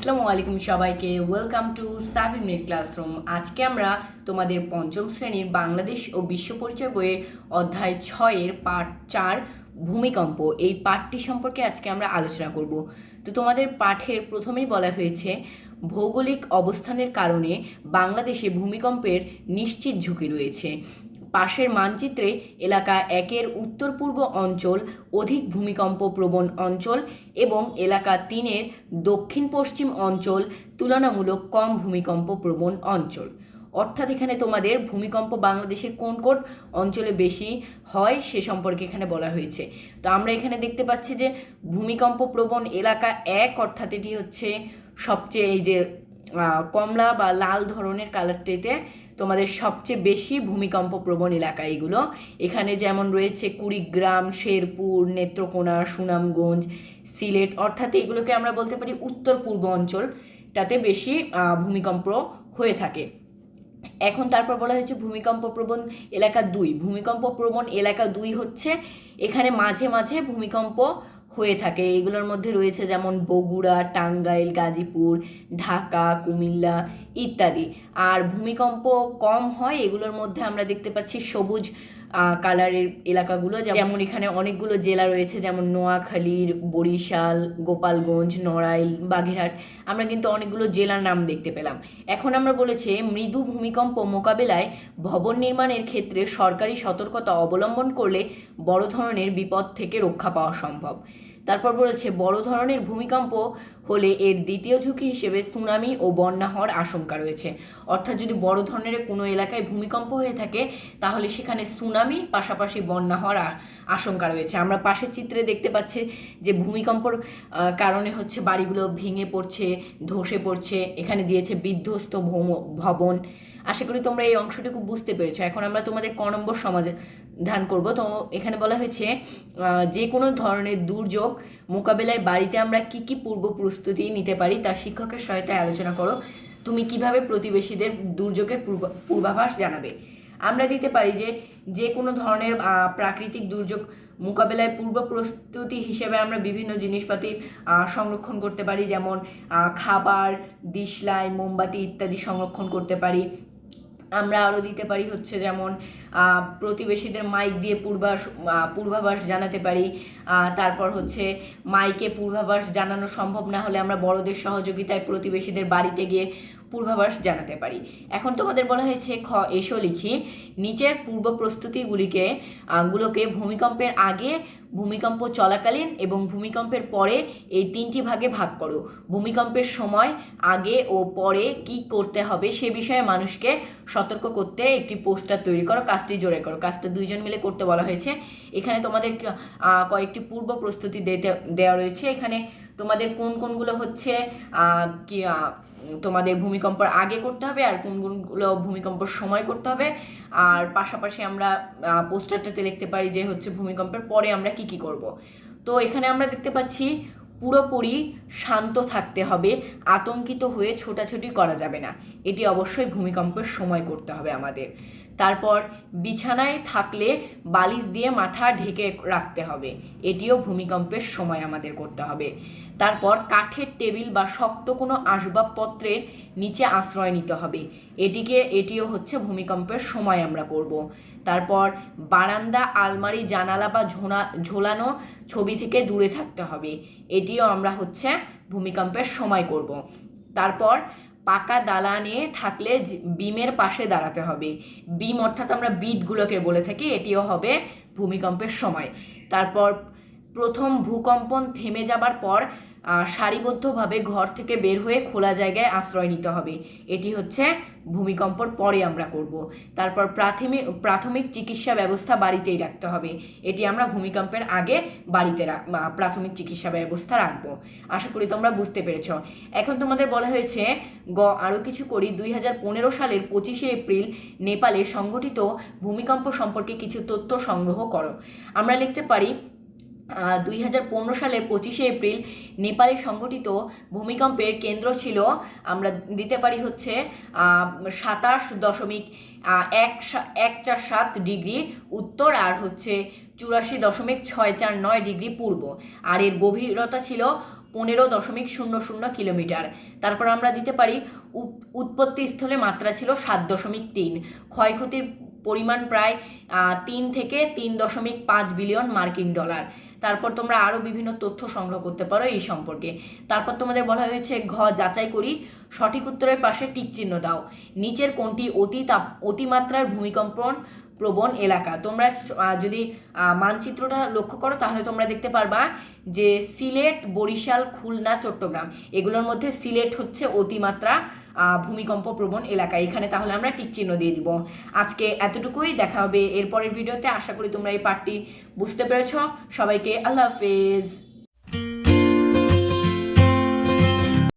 আসসালামু আলাইকুম সবাইকে। Welcome to seven minute classroom আজকে আমরা তোমাদের পঞ্চম শ্রেণির বাংলাদেশ ও বিশ্ব পরিচয় বইয়ের অধ্যায় ছয়ের পাঠ চার, ভূমিকম্প। এই পাঠটি সম্পর্কে আজকে আমরা আলোচনা করব। তো তোমাদের পাঠের প্রথমেই বলা হয়েছে, ভৌগোলিক অবস্থানের কারণে বাংলাদেশে ভূমিকম্পের নিশ্চিত ঝুঁকি রয়েছে। পাশের মানচিত্রে এলাকা একের উত্তর পূর্ব অঞ্চল, অধিক ভূমিকম্প প্রবণ অঞ্চল এবং এলাকা তিনের দক্ষিণ পশ্চিম অঞ্চল তুলনামূলক কম ভূমিকম্প প্রবণ অঞ্চল। অর্থাৎ এখানে তোমাদের ভূমিকম্প বাংলাদেশের কোন কোন অঞ্চলে বেশি হয় সে সম্পর্কে এখানে বলা হয়েছে। তো আমরা এখানে দেখতে পাচ্ছি যে ভূমিকম্প প্রবণ এলাকা এক, অর্থাৎ এটি হচ্ছে সবচেয়ে এই যে কমলা বা লাল ধরনের কালারটিতে তোমাদের সবচেয়ে বেশি ভূমিকম্প প্রবণ এলাকা এগুলো। এখানে যেমন রয়েছে কুড়িগ্রাম, শেরপুর, নেত্রকোনা, সুনামগঞ্জ, সিলেট, অর্থাৎ এগুলোকে আমরা বলতে পারি উত্তর পূর্ব অঞ্চল। তাতে বেশি ভূমিকম্প হয়ে থাকে। এখন তারপর বলা হয়েছে ভূমিকম্প প্রবণ এলাকা দুই। ভূমিকম্প প্রবণ এলাকা দুই হচ্ছে এখানে মাঝে মাঝে ভূমিকম্প হয়ে থাকে। এগুলোর মধ্যে রয়েছে যেমন বগুড়া, টাঙ্গাইল, গাজীপুর, ঢাকা, কুমিল্লা ইত্যাদি। আর ভূমিকম্প কম হয়, এগুলোর মধ্যে আমরা দেখতে পাচ্ছি সবুজ কালারের এলাকাগুলো যেমন এখানে অনেকগুলো জেলা রয়েছে যেমন নোয়াখালীর বরিশাল গোপালগঞ্জ নড়াইল বাঘেরহাট আমরা কিন্তু অনেকগুলো জেলার নাম দেখতে পেলাম। এখন আমরা বলেছি মৃদু ভূমিকম্প মোকাবেলায় ভবন নির্মাণের ক্ষেত্রে সরকারি সতর্কতা অবলম্বন করলে বড় ধরনের বিপদ থেকে রক্ষা পাওয়া সম্ভব। তারপর বলেছে, বড় ধরনের ভূমিকম্প হলে এর দ্বিতীয় ঝুঁকি হিসেবে সুনামি ও বন্যা হওয়ার আশঙ্কা রয়েছে। অর্থাৎ যদি বড় ধরনের কোনো এলাকায় ভূমিকম্প হয়ে থাকে, তাহলে সেখানে সুনামি, পাশাপাশি বন্যা হওয়ার আশঙ্কা রয়েছে। আমরা পাশের চিত্রে দেখতে পাচ্ছি যে ভূমিকম্পর কারণে হচ্ছে বাড়িগুলো ভেঙে পড়ছে, ধসে পড়ছে, এখানে দিয়েছে বিধ্বস্ত ভবন। আশা করি তোমরা এই অংশটুকু বুঝতে পেরেছ। এখন আমরা তোমাদের ক নম্বর সমাধান করব। তো এখানে বলা হয়েছে যে কোনো ধরনের দুর্যোগ মোকাবেলায় বাড়িতে আমরা কি কি পূর্ব প্রস্তুতি নিতে পারি তা শিক্ষকের সহায়তায় আলোচনা করো। তুমি কীভাবে প্রতিবেশীদের দুর্যোগের পূর্বা- পূর্বাভাস জানাবে? আমরা দিতে পারি যে যে কোনো ধরনের প্রাকৃতিক দুর্যোগ মোকাবেলায় পূর্ব প্রস্তুতি হিসেবে আমরা বিভিন্ন জিনিসপাতি সংরক্ষণ করতে পারি। যেমন খাবার, দিশলাই, মোমবাতি ইত্যাদি সংরক্ষণ করতে পারি। আমরা আরও দিতে পারি হচ্ছে যেমন প্রতিবেশীদের মাইক দিয়ে পূর্বাস পূর্বাভাস জানাতে পারি। তারপর হচ্ছে মাইকে পূর্বাভাস জানানো সম্ভব না হলে আমরা বড়দের সহযোগিতায় প্রতিবেশীদের বাড়িতে গিয়ে পূর্বাভাস জানাতে পারি। এখন তোমাদের বলা হয়েছে, খ, এসো লিখি। নিচের পূর্ব প্রস্তুতিগুলিকে গুলোকে ভূমিকম্পের আগে ভূমিকম্প চলাকালীন এবং ভূমিকম্পের পরে এই তিনটি ভাগে ভাগ করো। ভূমিকম্পের সময়, আগে ও পরে কি করতে হবে সে বিষয়ে মানুষকে সতর্ক করতে একটি পোস্টার তৈরি করো, কাজটি জোরে করো। কাজটা দুইজন মিলে করতে বলা হয়েছে। এখানে তোমাদের কয়েকটি পূর্ব প্রস্তুতি দেওয়া রয়েছে। এখানে তোমাদের কোন কোনগুলো হচ্ছে কি তোমাদের ভূমিকম্পের আগে করতে হবে আর কোন কোনগুলো ভূমিকম্পের সময় করতে হবে। আর পাশাপাশি আমরা পোস্টারটাতে লিখতে পারি যে হচ্ছে ভূমিকম্পের পরে আমরা কি কি করব। তো এখানে আমরা দেখতে পাচ্ছি পুরোপুরি শান্ত থাকতে হবে, আতঙ্কিত হয়ে ছোটাছুটি করা যাবে না। এটি অবশ্যই ভূমিকম্পের সময় করতে হবে আমাদের। তারপর বিছানায় থাকলে বালিশ দিয়ে মাথা ঢেকে রাখতে হবে। এটিও ভূমিকম্পের সময় আমাদের করতে হবে। তারপর কাঠের টেবিল বা শক্ত কোনো আসবাবপত্রের নিচে আশ্রয় নিতে হবে। এটিকে, এটিও হচ্ছে ভূমিকম্পের সময় আমরা করব। তারপর বারান্দা, আলমারি, জানালা বা ঝোনা, ঝোলানো ছবি থেকে দূরে থাকতে হবে। এটিও আমরা হচ্ছে ভূমিকম্পের সময় করব। তারপর পাকা দালানে থাকলে বিমের পাশে দাঁড়াতে হবে। বিম অর্থাৎ আমরা বিটগুলোকে বলে থাকি, এটিও হবে ভূমিকম্পের সময়। তারপর প্রথম ভূকম্পন থেমে যাবার পর সারিবদ্ধভাবে ঘর থেকে বের হয়ে খোলা জায়গায় আশ্রয় নিতে হবে। এটি হচ্ছে ভূমিকম্পর পরে আমরা করব। তারপর প্রাথমিক প্রাথমিক চিকিৎসা ব্যবস্থা বাড়িতেই রাখতে হবে। এটি আমরা ভূমিকম্পের আগে বাড়িতে প্রাথমিক চিকিৎসা ব্যবস্থা রাখব। আশা করি তোমরা বুঝতে পেরেছ। এখন তোমাদের বলা হয়েছে, গ, আরও কিছু করি। দুই হাজার পনেরো সালের পঁচিশে এপ্রিল নেপালে সংঘটিত ভূমিকম্প সম্পর্কে কিছু তথ্য সংগ্রহ করো। আমরা লিখতে পারি দুই হাজার পনেরো সালের পঁচিশে এপ্রিল নেপালে সংঘটিত ভূমিকম্পের কেন্দ্র ছিল, আমরা দিতে পারি হচ্ছে সাতাশ দশমিক এক এক চার সাত ডিগ্রি উত্তর আর হচ্ছে চুরাশি দশমিক ছয় চার নয় ডিগ্রি পূর্ব। আর এর গভীরতা ছিল পনেরো দশমিক শূন্য শূন্য কিলোমিটার। তারপর আমরা দিতে পারি উপ- উৎপত্তি স্থলে মাত্রা ছিল সাত দশমিক তিন। ক্ষয়ক্ষতির পরিমাণ প্রায় তিন থেকে তিন দশমিক পাঁচ বিলিয়ন মার্কিন ডলার। তারপর তোমরা আরও বিভিন্ন তথ্য সংগ্রহ করতে পারো এই সম্পর্কে। তারপর তোমাদের বলা হয়েছে, ঘ, যাচাই করি, সঠিক উত্তরের পাশে টিক চিহ্ন দাও। নিচের কোনটি অতি তাপ, অতিমাত্রার ভূমিকম্পন প্রবণ এলাকা? তোমরা যদি মানচিত্রটা লক্ষ্য করো, তাহলে তোমরা দেখতে পারবা যে সিলেট, বরিশাল, খুলনা, চট্টগ্রাম, এগুলোর মধ্যে সিলেট হচ্ছে অতিমাত্রা ভূমিকম্প প্রবণ এলাকা। এখানে তাহলে আমরা টিক চিহ্ন দিয়ে দিব। আজকে এতটুকুই, দেখা হবে এরপরের ভিডিওতে। আশা করি তোমরা এই পার্টটি বুঝতে পেরেছ। সবাইকে আল্লাহ হাফেজ।